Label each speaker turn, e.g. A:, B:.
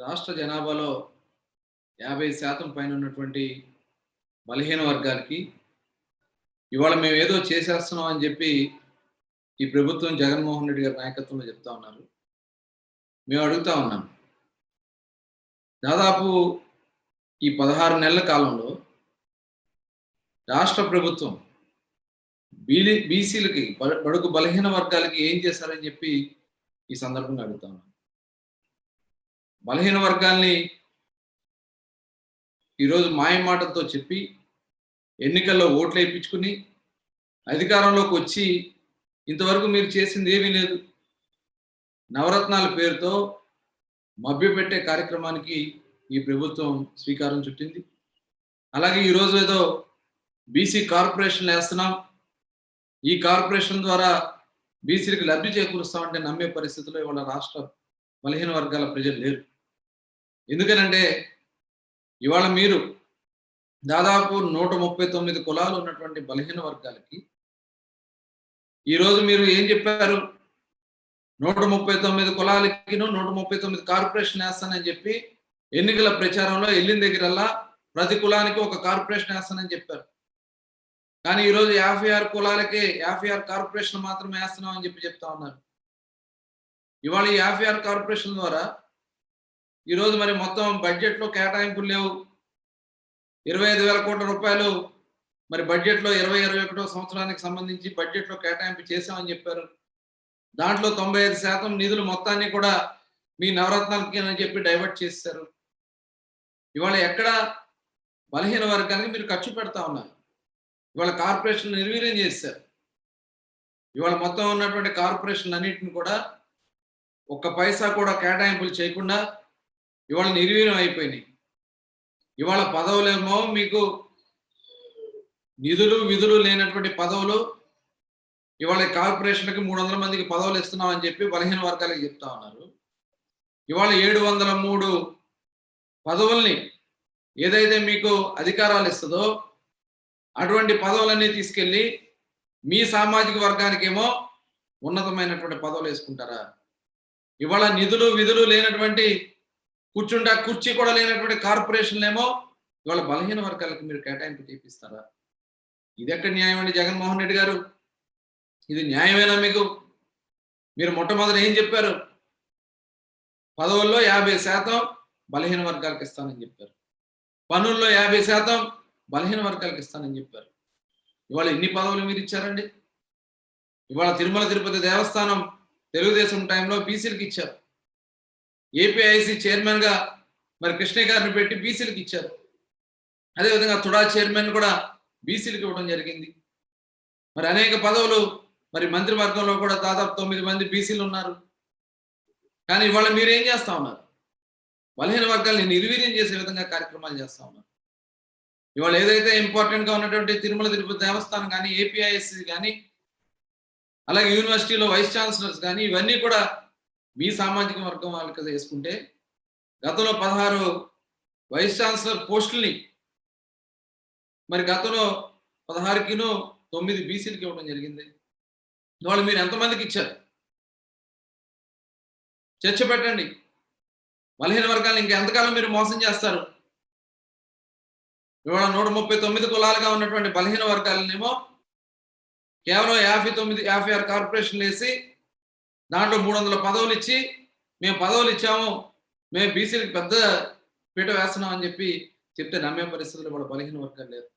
A: రాష్ట్ర జనాభాలో యాభై శాతం పైన ఉన్నటువంటి బలహీన వర్గాలకి ఇవాళ మేము ఏదో చేసేస్తున్నాం అని చెప్పి ఈ ప్రభుత్వం జగన్మోహన్ రెడ్డి గారి నాయకత్వంలో చెప్తా ఉన్నారు. మేము అడుగుతా ఉన్నాం. దాదాపు ఈ పదహారు నెలల కాలంలో రాష్ట్ర ప్రభుత్వం బీలి బీసీలకి బడుగు బలహీన వర్గాలకి ఏం చేశారని చెప్పి ఈ సందర్భంగా అడుగుతా ఉన్నాం. బలహీన వర్గాల్ని ఈరోజు మాయమాటలతో చెప్పి ఎన్నికల్లో ఓట్లు వేయించుకుని అధికారంలోకి వచ్చి ఇంతవరకు మీరు చేసింది ఏమీ లేదు. నవరత్నాల పేరుతో మభ్యపెట్టే కార్యక్రమానికి ఈ ప్రభుత్వం శ్రీకారం చుట్టింది. అలాగే ఈరోజు ఏదో బీసీ కార్పొరేషన్లు వేస్తున్నాం. ఈ కార్పొరేషన్ ద్వారా బీసీలకు లబ్ధి చేకూరుస్తామంటే నమ్మే పరిస్థితిలో ఇవాళ రాష్ట్ర బలహీన వర్గాల ప్రజలు లేరు. ఎందుకనంటే ఇవాళ మీరు దాదాపు నూట ముప్పై తొమ్మిది కులాలు ఉన్నటువంటి బలహీన వర్గాలకి ఈరోజు మీరు ఏం చెప్పారు? నూట ముప్పై తొమ్మిది కులాలకి నూట ముప్పై తొమ్మిది కార్పొరేషన్ వేస్తానని చెప్పి ఎన్నికల ప్రచారంలో వెళ్ళిన దగ్గరల్లా ప్రతి కులానికి ఒక కార్పొరేషన్ వేస్తానని చెప్పారు. కానీ ఈరోజు యాభై ఆరు కులాలకి యాభై ఆరు కార్పొరేషన్ మాత్రమే వేస్తున్నామని చెప్పి చెప్తా ఉన్నారు. ఇవాళ ఈ యాభై ఆరు కార్పొరేషన్ ద్వారా ఈరోజు మరి మొత్తం బడ్జెట్లో కేటాయింపులు లేవు. ఇరవై ఐదు వేల కోట్ల రూపాయలు మరి బడ్జెట్లో ఇరవై ఇరవై ఒకటో సంవత్సరానికి సంబంధించి బడ్జెట్లో కేటాయింపు చేశామని చెప్పారు. దాంట్లో తొంభై ఐదు శాతం నిధులు మొత్తాన్ని కూడా మీ నవరత్నాలకి అని చెప్పి డైవర్ట్ చేశారు. ఇవాళ ఎక్కడ బలహీన వర్గానికి మీరు ఖర్చు పెడతా ఉన్నారు. ఇవాళ కార్పొరేషన్ నిర్వీర్యం చేశారు. ఇవాళ మొత్తం ఉన్నటువంటి కార్పొరేషన్ అన్నింటిని కూడా ఒక్క పైసా కూడా కేటాయింపులు చేయకుండా ఇవాళ నిర్వీర్యం అయిపోయినాయి. ఇవాళ పదవులేమో మీకు నిధులు విధులు లేనటువంటి పదవులు ఇవాళ కార్పొరేషన్కి మూడు వందల మందికి పదవులు ఇస్తున్నామని చెప్పి బలహీన వర్గాలకు చెప్తా ఉన్నారు. ఇవాళ ఏడు వందల మూడు పదవుల్ని ఏదైతే మీకు అధికారాలు ఇస్తుందో అటువంటి పదవులన్నీ తీసుకెళ్ళి మీ సామాజిక వర్గానికేమో ఉన్నతమైనటువంటి పదవులు వేసుకుంటారా? ఇవాళ నిధులు విధులు లేనటువంటి కూర్చుంటే ఆ కుర్చీ కూడా లేనటువంటి కార్పొరేషన్లేమో ఇవాళ బలహీన వర్గాలకు మీరు కేటాయింపు చేపిస్తారా? ఇది ఎక్కడ న్యాయం అండి జగన్మోహన్ రెడ్డి గారు? ఇది న్యాయమేనా మీకు? మీరు మొట్టమొదటి ఏం చెప్పారు? పదవుల్లో యాభై శాతం బలహీన వర్గాలకు ఇస్తానని చెప్పారు. పనుల్లో యాభై శాతం బలహీన వర్గాలకు ఇస్తానని చెప్పారు. ఇవాళ ఎన్ని పదవులు మీరు ఇచ్చారండి? ఇవాళ తిరుమల తిరుపతి దేవస్థానం తెలుగుదేశం టైంలో బీసీలకు ఇచ్చారు. ఏపీఐసి చైర్మన్గా మరి కృష్ణయ్య గారిని పెట్టి బీసీలకు ఇచ్చారు. అదేవిధంగా తుడా చైర్మన్ కూడా బీసీలకు ఇవ్వడం జరిగింది. మరి అనేక పదవులు మరి మంత్రివర్గంలో కూడా దాదాపు తొమ్మిది మంది బీసీలు ఉన్నారు. కానీ ఇవాళ మీరేం చేస్తా ఉన్నారు? బలహీన వర్గాల్ని నిర్వీర్యం చేసే విధంగా కార్యక్రమాలు చేస్తా ఉన్నారు. ఇవాళ ఏదైతే ఇంపార్టెంట్గా ఉన్నటువంటి తిరుమల తిరుపతి దేవస్థానం కానీ ఏపీఐఎస్సి కానీ అలాగే యూనివర్సిటీలో వైస్ ఛాన్సలర్స్ కానీ ఇవన్నీ కూడా మీ సామాజిక వర్గం వాళ్ళకి వేసుకుంటే గతంలో పదహారు వైస్ ఛాన్సలర్ పోస్టుల్ని మరి గతంలో పదహారుకిను తొమ్మిది బీసీలకి ఇవ్వడం జరిగింది. వాళ్ళు మీరు ఎంతమందికి ఇచ్చారు? చర్చ పెట్టండి. బలహీన వర్గాలు ఇంకా ఎంతకాలం మీరు మోసం చేస్తారు? ఇవాళ నూట ముప్పై తొమ్మిది కులాలుగా ఉన్నటువంటి బలహీన వర్గాలనేమో కేవలం యాభై తొమ్మిది యాభై ఆరు కార్పొరేషన్లు వేసి దాంట్లో మూడు వందల పదవులు ఇచ్చి మేము పదవులు ఇచ్చాము మేము బీసీలకు పెద్ద పీట వేస్తున్నాం అని చెప్పి చెప్తే నమ్మే పరిస్థితులు వాళ్ళ బలహీన వర్గాలు లేరు